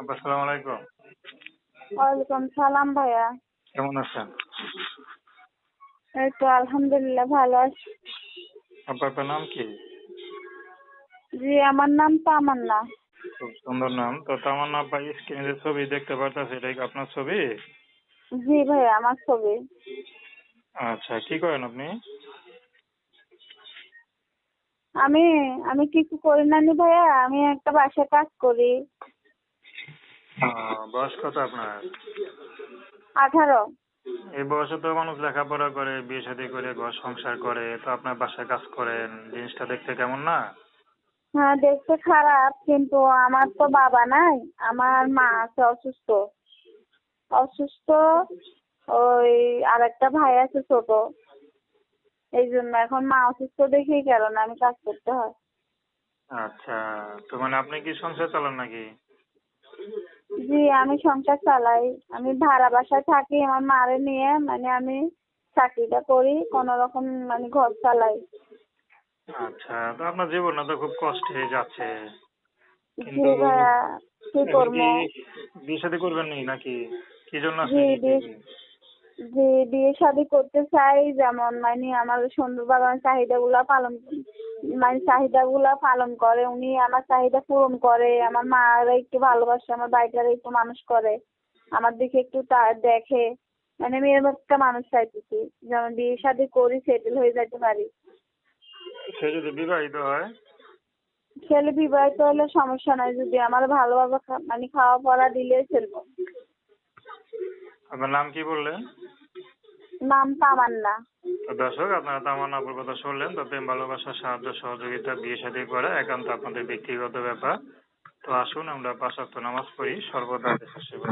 আপা সালাম আলাইকুম। ওয়ালাইকুম সালাম ভাইয়া। কেমন আছেন? এই তো আলহামদুলিল্লাহ ভালো আছি। আপা আপনার নাম কি? জি আমার নাম তামান্না। খুব সুন্দর নাম। তো তামান্না আপা স্ক্রিনে যে ছবি দেখতে পারতেছি এটা কি আপনার ছবি? জি ভাইয়া আমার ছবি। আচ্ছা কি করেন আপনি? আমি আমি কিছু করি না নি ভাইয়া আমি একটা বাসায় কাজ করি। বয়স কত আপনার? আঠারো। এই বয়সে তো মানুষ লেখাপড়া করে বিয়ে শাদী করে ঘর সংসার করে তো আপনার বাসায় কাজ করেন জিনিসটা দেখতে কেমন না? হ্যাঁ দেখতে খারাপ কিন্তু আমার তো বাবা নাই আমার মা আছে অসুস্থ। অসুস্থ ওই আর একটা ভাই আছে ছোট। এই জন্য এখন মা অসুস্থ দেখেই কারণ আমি কাজ করতে হয়। আচ্ছা তো মানে আপনি কি সংসার চালান নাকি? জি আমি সংসার চালাই। আমি ভাড়া বাসায় থাকি আমার মারে নিয়ে মানে আমি চাকরিটা করি কোন রকম মানে ঘর চালাই। আচ্ছা তো আপনার জীবনটা তো খুব কষ্টে যাচ্ছে। জি কিন্তু ভাইয়া কি করব? বিয়ে শাদী করবেন নি নাকি? কি জন্য জি আসলেন বিয়ে জি বিয়ে শাদি করতে চাই যেমন মানে আমার সুন্দর বাগানের চাহিদা গুলা পালন মানে চাহিদা গুলা পালন করে উনি আমার চাহিদা পূরণ করে আমার মারা একটু ভালোবাসে আমার বাড়িটারে একটু মানুষ করে আমার দিকে একটু দেখে মানে আমি এরকম একটা মানুষ চাইতেছি যেমন বিয়ে শাদি করি সেটেল হয়ে যেতে পারি। সে যদি বিবাহিত হয়? ছেলে বিবাহিত হলে সমস্যা নাই যদি আমার ভালোভাবে মানে খাওয়া পড়া দিলে চলবো আপনার নাম কি বললেন? নাম তামান্না। দর্শক, আপনারা তো আমার আপুর কথা শুনলেন। তো প্রেম, ভালোবাসা, সাহায্য, সহযোগিতা, বিয়ে সাথে করা একান্ত আপনাদের ব্যক্তিগত ব্যাপার। তো আসুন, আমরা পাঁচ নামাজ পড়ি, সর্বদা সেবা